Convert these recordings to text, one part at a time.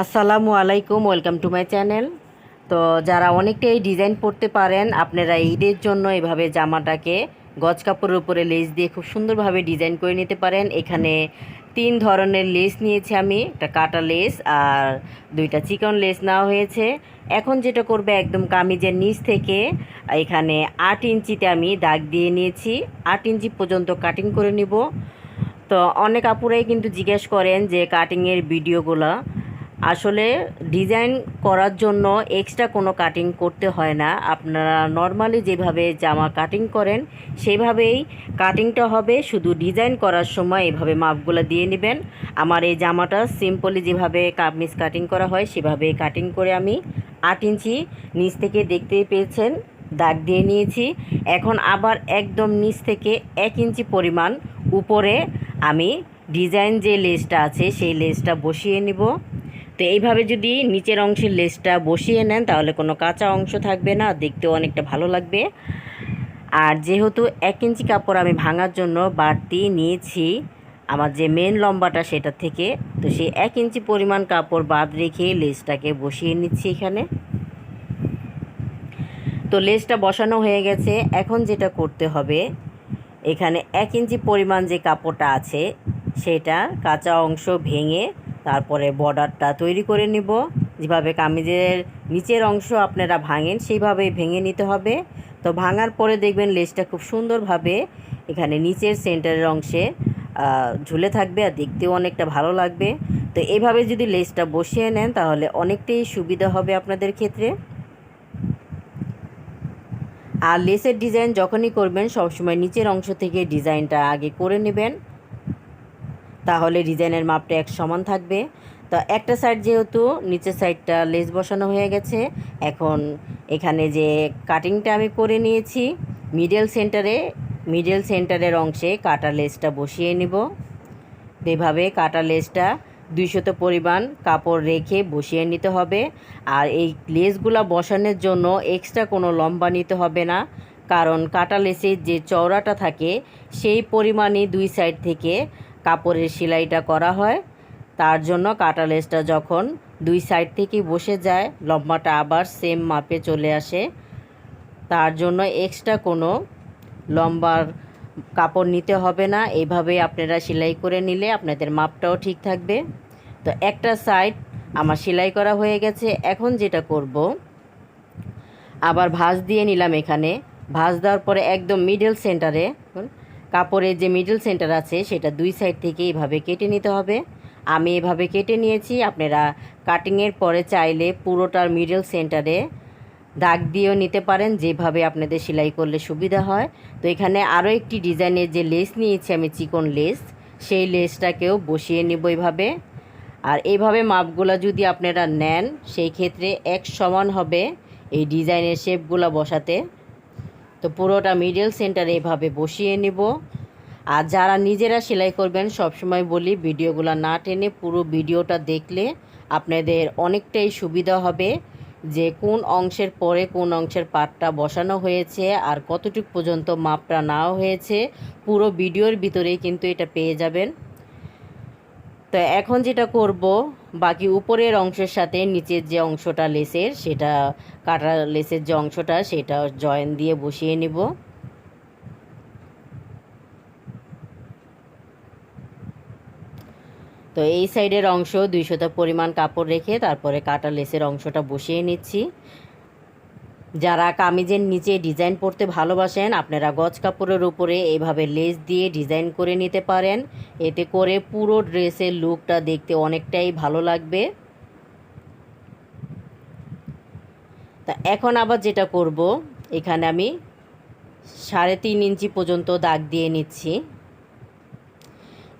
আসসালামু আলাইকুম, welcome to my channel. তো যারা অনেকটাই ডিজাইন পড়তে পারেন, আপনারা ঈদের জন্য এভাবে জামাটাকে গজ কাপড়ের উপরে লেস দিয়ে খুব সুন্দরভাবে ডিজাইন করে নিতে পারেন। এখানে তিন ধরনের লেস নিয়েছি আমি, একটা কাটা লেস আর দুইটা চিকন লেস নেওয়া হয়েছে। এখন যেটা করবে একদম কামিজের নিচ থেকে, এখানে আট ইঞ্চিতে আমি দাগ দিয়ে নিয়েছি। আট ইঞ্চি পর্যন্ত কাটিং করে নিব। তো অনেক আপুরাই কিন্তু জিজ্ঞেস করেন যে কাটিংয়ের ভিডিওগুলো আসলে ডিজাইন করার জন্য এক্সট্রা কোনো কাটিং করতে হয় না। আপনারা নর্মালি যেভাবে জামা কাটিং করেন, সেভাবেই কাটিংটা হবে। শুধু ডিজাইন করার সময় এভাবে মাপগুলো দিয়ে নেবেন। আমার এই জামাটা সিম্পলি যেভাবে কামিজ কাটিং করা হয়, সেভাবে কাটিং করে আমি আট ইঞ্চি নিচ থেকে দেখতেই পেয়েছেন, দাগ দিয়ে নিয়েছি। এখন আবার একদম নিচ থেকে এক ইঞ্চি পরিমাণ উপরে আমি ডিজাইন যে লেসটা আছে, সেই লেসটা বসিয়ে নিব। তো এইভাবে যদি নিচের অংশের লেসটা বসিয়ে নেন, তাহলে কোনো কাঁচা অংশ থাকবে না, দেখতেও অনেকটা ভালো লাগবে। আর যেহেতু এক ইঞ্চি কাপড় আমি ভাঙার জন্য বাড়তি নিয়েছি, আমার যে মেন লম্বাটা সেটা থেকে, তো সেই এক ইঞ্চি পরিমাণ কাপড় বাদ রেখে লেসটাকে বসিয়ে নিচ্ছি এখানে। তো লেসটা বসানো হয়ে গেছে। এখন যেটা করতে হবে, এখানে এক ইঞ্চি পরিমাণ যে কাপড়টা আছে, সেটা কাঁচা অংশ ভেঙে তারপরে বর্ডারটা তৈরি করে নিব। যেভাবে কামিজের নিচের অংশ আপনারা ভাঙেন সেইভাবেই ভেঙে নিতে হবে। তো ভাঙার পরে দেখবেন লেসটা খুব সুন্দরভাবে এখানে নিচের সেন্টারের অংশে ঝুলে থাকবে আর দেখতেও অনেকটা ভালো লাগবে। তো এইভাবে যদি লেসটা বসিয়ে নেন তাহলে অনেকটাই সুবিধা হবে আপনাদের ক্ষেত্রে। আর লেসের ডিজাইন যখনই করবেন, সবসময় নিচের অংশ থেকে ডিজাইনটা আগে করে নেবেন। তাহলে ডিজাইনের মাপটা এক সমান থাকবে। তো একটা সাইড যেহেতু, নিচের সাইডটা লেস বসানো হয়ে গেছে। এখন এখানে যে কাটিংটা আমি করে নিয়েছি মিডল সেন্টারে মিডল সেন্টারের অংশে কাটা লেসটা বসিয়ে নিব। এভাবে কাটা লেসটা দুইশত পরিমাণ কাপড় রেখে বসিয়ে নিতে হবে। আর এই লেসগুলা বসানোর জন্য এক্সট্রা কোনো লম্বা নিতে হবে না। কারণ কাটা লেসের যে চওড়াটা থাকে, সেই পরিমাণে দুই সাইড থেকে কাপড়ের সেলাইটা করা হয়। তার জন্য কাটা লেসটা যখন দুই সাইড থেকেই বসে যায়, লম্বাটা আবার সেম মাপে চলে আসে। তার জন্য এক্সট্রা কোনো লম্বার কাপড় নিতে হবে না। এইভাবে আপনারা সেলাই করে নিলে আপনাদের মাপটাও ঠিক থাকবে। তো একটা সাইড আমার সেলাই করা হয়ে গেছে। এখন যেটা করব, আবার ভাঁজ দিয়ে নিলাম এখানে। ভাঁজ দেওয়ার পরে একদম মিডল সেন্টারে কাপড়ের যে মিডল সেন্টার আছে, সেটা দুই সাইড থেকে এভাবে কেটে নিতে হবে। আমি এভাবে কেটে নিয়েছি, আপনারা কাটিংয়ের পরে চাইলে পুরোটার মিডল সেন্টারে দাগ দিয়েও নিতে পারেন, যেভাবে আপনাদের সেলাই করলে সুবিধা হয়। তো এখানে আরও একটি ডিজাইনের যে লেস নিয়েছি আমি, চিকন লেস সেই লেসটাকেও বসিয়ে নেব এইভাবে আর এইভাবে মাপগুলো যদি আপনারা নেন, সেই ক্ষেত্রে এক সমান হবে এই ডিজাইনের শেপগুলো বসাতে। তো পুরোটা মিডল সেন্টারে এভাবে বসিয়ে নিব। আর যারা নিজেরা সেলাই করবেন, সবসময় বলি ভিডিওগুলো না টেনে পুরো ভিডিওটা দেখলে আপনাদের অনেকটাই সুবিধা হবে যে কোন অংশের পরে কোন অংশের পাটটা বসানো হয়েছে আর কতটুকু পর্যন্ত মাপটা নেওয়া হয়েছে। পুরো ভিডিওর ভিতরেই কিন্তু এটা পেয়ে যাবেন। তো এখন যেটা করব, বাকি উপরের অংশের সাথে নিচের যে অংশটা লেসের, সেটা কাটা লেসের যে অংশটা, সেটা জয়েন দিয়ে বসিয়ে নিব। তো এই সাইডের অংশ দুইশোটা পরিমাণ কাপড় রেখে তারপরে কাটা লেসের অংশটা বসিয়ে নিচ্ছি। যারা কামিজের নিচে ডিজাইন পড়তে ভালোবাসেন, আপনারা গজ কাপড়ের উপরে এভাবে লেস দিয়ে ডিজাইন করে নিতে পারেন। এতে করে পুরো ড্রেসের লুকটা দেখতে অনেকটাই ভালো লাগবে। তা এখন আবার যেটা করব, এখানে আমি সাড়ে তিন ইঞ্চি পর্যন্ত দাগ দিয়ে নিচ্ছি।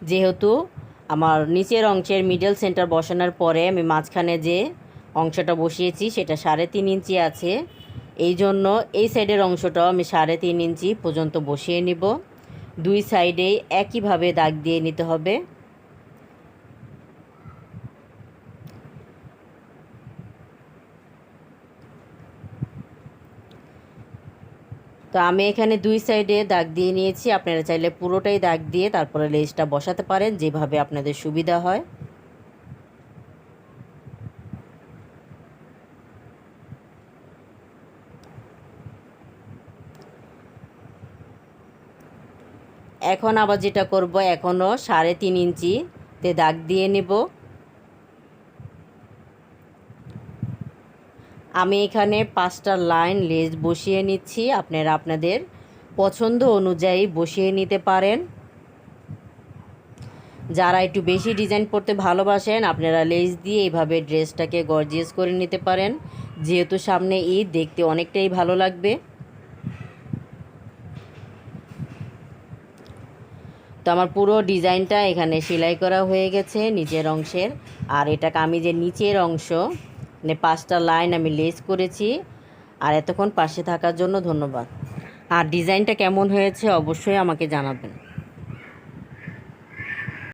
যেহেতু আমার নিচের অংশের মিডল সেন্টার বসানোর পরে আমি মাঝখানে যে অংশটা বসিয়েছি, সেটা সাড়ে তিন ইঞ্চি আছে। এই জন্য এই সাইডের অংশটাও আমি সাড়ে তিন ইঞ্চি পর্যন্ত বসিয়ে নিব। দুই সাইডেই একইভাবে দাগ দিয়ে নিতে হবে। তো আমি এখানে দুই সাইডে দাগ দিয়ে নিয়েছি। আপনারা চাইলে পুরোটাই দাগ দিয়ে তারপরে লেসটা বসাতে পারেন, যেভাবে আপনাদের সুবিধা হয়। এখন আবার যেটা করব, এখনও সাড়ে তিন ইঞ্চিতে দাগ দিয়ে নেব। আমি এখানে পাঁচটা লাইন লেজ বসিয়ে নিচ্ছি, আপনারা আপনাদের পছন্দ অনুযায়ী বসিয়ে নিতে পারেন। যারা একটু বেশি ডিজাইন করতে ভালোবাসেন, আপনারা লেস দিয়ে এইভাবে ড্রেসটাকে গর্জিয়াস করে নিতে পারেন। যেহেতু সামনে ঈদ, দেখতে অনেকটাই ভালো লাগবে। তো আমার পুরো ডিজাইনটা এখানে সেলাই করা হয়ে গেছে নিচের অংশের। আর এটা কামিজের নিচের অংশ। মানে পাঁচটা লাইন আমি লেস করেছি। আর এতক্ষণ পাশে থাকার জন্য ধন্যবাদ। আর ডিজাইনটা কেমন হয়েছে অবশ্যই আমাকে জানাবেন।